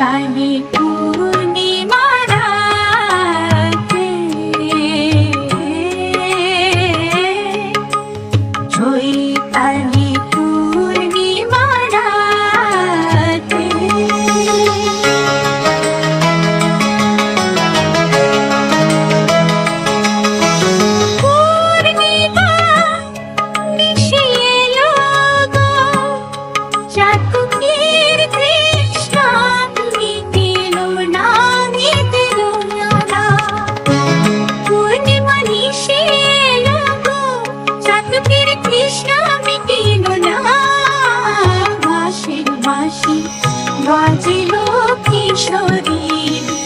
กาย বাঁশি বাজিল কিশোরীর